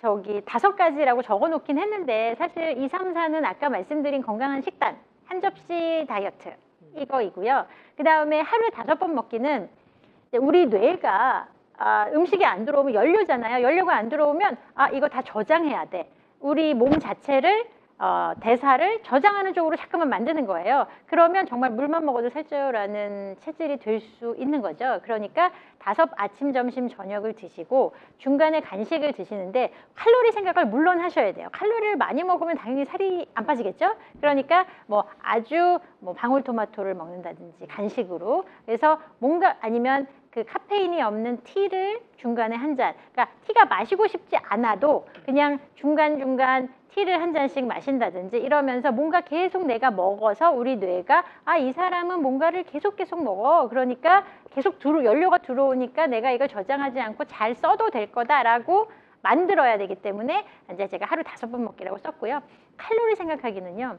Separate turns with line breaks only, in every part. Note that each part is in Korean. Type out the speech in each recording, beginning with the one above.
저기 다섯 가지라고 적어 놓긴 했는데 사실 2, 3, 4는 아까 말씀드린 건강한 식단 한 접시 다이어트 이거이고요. 그 다음에 하루에 다섯 번 먹기는 우리 뇌가 아, 음식이 안 들어오면 연료잖아요. 연료가 안 들어오면 아 이거 다 저장해야 돼. 우리 몸 자체를 어, 대사를 저장하는 쪽으로 자꾸만 만드는 거예요. 그러면 정말 물만 먹어도 살쪄요라는 체질이 될 수 있는 거죠. 그러니까 다섯 아침, 점심, 저녁을 드시고 중간에 간식을 드시는데 칼로리 생각을 물론 하셔야 돼요. 칼로리를 많이 먹으면 당연히 살이 안 빠지겠죠. 그러니까 뭐 아주 뭐 방울토마토를 먹는다든지 간식으로 그래서 뭔가 아니면 그 카페인이 없는 티를 중간에 한 잔. 그러니까 티가 마시고 싶지 않아도 그냥 중간중간 티를 한 잔씩 마신다든지 이러면서 뭔가 계속 내가 먹어서 우리 뇌가 아, 이 사람은 뭔가를 계속 계속 먹어. 그러니까 계속 들어, 연료가 들어오니까 내가 이걸 저장하지 않고 잘 써도 될 거다라고 만들어야 되기 때문에 이제 제가 하루 다섯 번 먹기라고 썼고요. 칼로리 생각하기는요.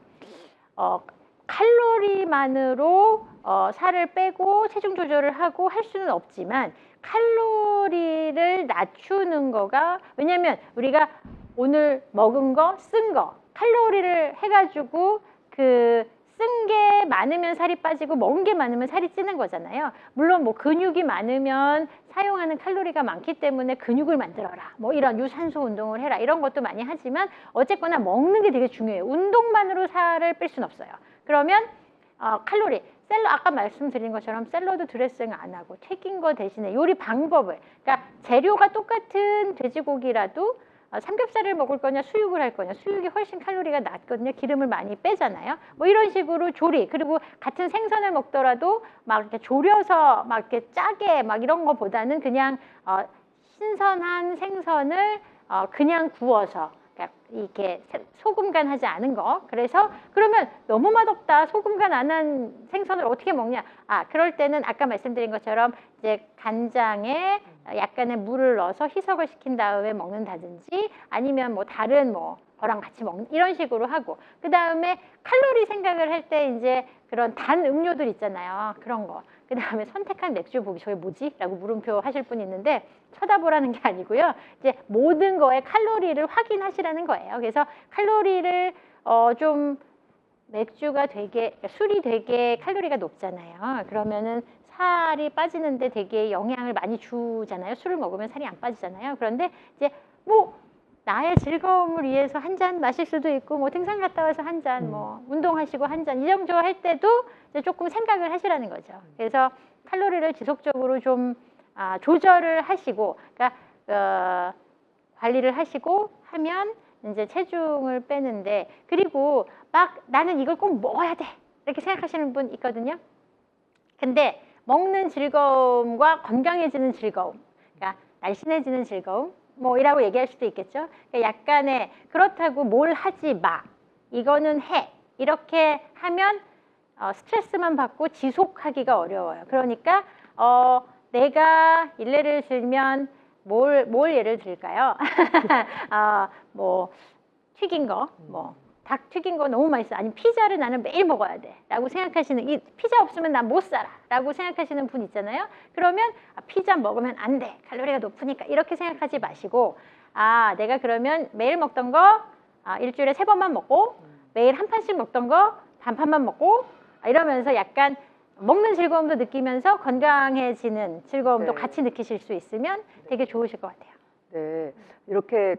어, 칼로리만으로 어, 살을 빼고 체중 조절을 하고 할 수는 없지만 칼로리를 낮추는 거가 왜냐면 우리가 오늘 먹은 거, 쓴 거, 칼로리를 해가지고 그 쓴 게 많으면 살이 빠지고 먹은 게 많으면 살이 찌는 거잖아요. 물론 뭐 근육이 많으면 사용하는 칼로리가 많기 때문에 근육을 만들어라. 뭐 이런 유산소 운동을 해라. 이런 것도 많이 하지만 어쨌거나 먹는 게 되게 중요해요. 운동만으로 살을 뺄 수는 없어요. 그러면 어, 칼로리. 샐러 아까 말씀드린 것처럼 샐러드 드레싱 안 하고 튀긴 거 대신에 요리 방법을. 그러니까 재료가 똑같은 돼지고기라도 어, 삼겹살을 먹을 거냐 수육을 할 거냐. 수육이 훨씬 칼로리가 낮거든요. 기름을 많이 빼잖아요. 뭐 이런 식으로 조리. 그리고 같은 생선을 먹더라도 막 이렇게 조려서 막 이렇게 짜게 막 이런 거보다는 그냥 어, 신선한 생선을 어, 그냥 구워서. 그러니까 이렇게 세- 소금 간 하지 않은 거. 그래서 그러면 너무 맛없다. 소금 간 안 한 생선을 어떻게 먹냐? 아, 그럴 때는 아까 말씀드린 것처럼 이제 간장에 약간의 물을 넣어서 희석을 시킨 다음에 먹는다든지 아니면 뭐 다른 뭐 거랑 같이 먹는 이런 식으로 하고 그 다음에 칼로리 생각을 할 때 이제 그런 단 음료들 있잖아요. 그런 거. 그 다음에 선택한 맥주 보기 저게 뭐지? 라고 물음표 하실 분이 있는데 쳐다보라는 게 아니고요. 이제 모든 거에 칼로리를 확인하시라는 거예요. 그래서 칼로리를 어, 좀 맥주가 되게 그러니까 술이 되게 칼로리가 높잖아요. 그러면은 살이 빠지는데 되게 영향을 많이 주잖아요. 술을 먹으면 살이 안 빠지잖아요. 그런데 이제 뭐 나의 즐거움을 위해서 한 잔 마실 수도 있고 뭐 등산 갔다 와서 한 잔 뭐 운동하시고 한 잔 이 정도 할 때도 이제 조금 생각을 하시라는 거죠. 그래서 칼로리를 지속적으로 좀 아, 조절을 하시고 그러니까 어, 관리를 하시고 하면 이제 체중을 빼는데 그리고 막 나는 이걸 꼭 먹어야 돼 이렇게 생각하시는 분 있거든요. 근데 먹는 즐거움과 건강해지는 즐거움, 그러니까 날씬해지는 즐거움, 뭐 이라고 얘기할 수도 있겠죠. 그러니까 약간의 그렇다고 뭘 하지 마, 이거는 해 이렇게 하면 어, 스트레스만 받고 지속하기가 어려워요. 그러니까 어, 내가 일례를 들면 뭘, 뭘 예를 들까요? 어, 뭐 튀긴 거, 뭐 닭 튀긴 거 너무 맛있어. 아니 피자를 나는 매일 먹어야 돼. 라고 생각하시는 이 피자 없으면 난 못 살아. 라고 생각하시는 분 있잖아요. 그러면 아, 피자 먹으면 안 돼. 칼로리가 높으니까 이렇게 생각하지 마시고 아 내가 그러면 매일 먹던 거 아, 일주일에 세 번만 먹고 매일 한 판씩 먹던 거 반 판만 먹고 아, 이러면서 약간 먹는 즐거움도 느끼면서 건강해지는 즐거움도
네.
같이 느끼실 수 있으면 되게 좋으실 것 같아요.
네, 이렇게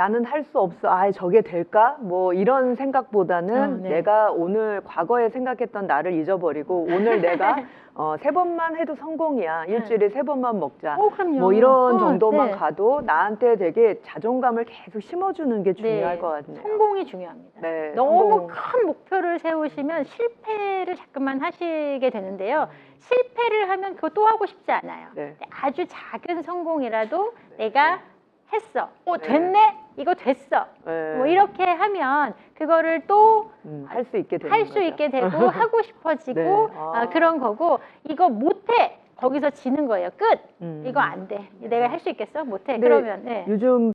나는 할 수 없어. 아, 저게 될까? 뭐 이런 생각보다는
어, 네.
내가 오늘 과거에 생각했던 나를 잊어버리고 오늘 내가 어, 세 번만 해도 성공이야. 일주일에 세 번만 먹자.
오, 그럼요.
뭐 이런
어,
정도만
네.
가도 나한테 되게 자존감을 계속 심어주는 게 중요할
네,
것 같네요.
성공이 중요합니다.
네,
너무
성공.
큰 목표를 세우시면 실패를 자꾸만 하시게 되는데요. 실패를 하면 그거 또 하고 싶지 않아요.
네.
아주 작은 성공이라도 내가 했어. 오,
네.
됐네? 이거 됐어.
네.
뭐 이렇게 하면 그거를 또
음, 할수 있게 되는
할 수
거죠.
있게 되고 하고 싶어지고
네.
아,
아.
그런 거고 이거 못해 거기서 지는 거예요 끝
음.
이거 안 돼 내가 할 수 있겠어 못해
근데
그러면 네.
요즘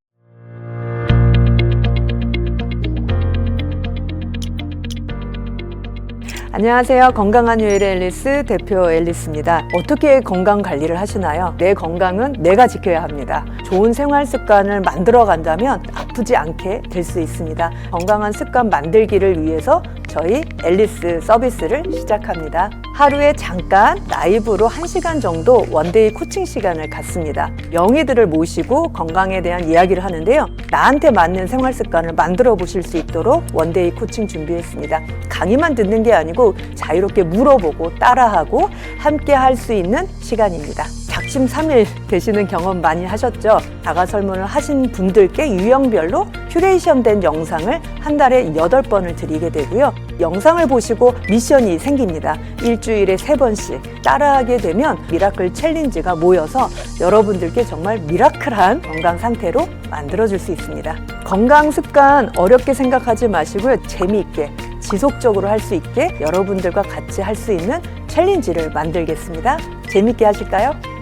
안녕하세요. 건강한 요일의 앨리스 대표 앨리스입니다. 어떻게 건강 관리를 하시나요? 내 건강은 내가 지켜야 합니다. 좋은 생활 습관을 만들어 간다면 아프지 않게 될 수 있습니다. 건강한 습관 만들기를 위해서 저희 앨리스 서비스를 시작합니다. 하루에 잠깐 라이브로 1시간 정도 원데이 코칭 시간을 갖습니다. 명의들을 모시고 건강에 대한 이야기를 하는데요. 나한테 맞는 생활 습관을 만들어 보실 수 있도록 원데이 코칭 준비했습니다. 강의만 듣는 게 아니고 자유롭게 물어보고 따라하고 함께 할 수 있는 시간입니다. 작심삼일 되시는 경험 많이 하셨죠? 자가 설문을 하신 분들께 유형별로 큐레이션 된 영상을 한 달에 여덟 번을 드리게 되고요. 영상을 보시고 미션이 생깁니다. 일주일에 세 번씩 따라하게 되면 미라클 챌린지가 모여서 여러분들께 정말 미라클한 건강 상태로 만들어줄 수 있습니다. 건강 습관 어렵게 생각하지 마시고요. 재미있게 지속적으로 할 수 있게 여러분들과 같이 할 수 있는 챌린지를 만들겠습니다. 재밌게 하실까요?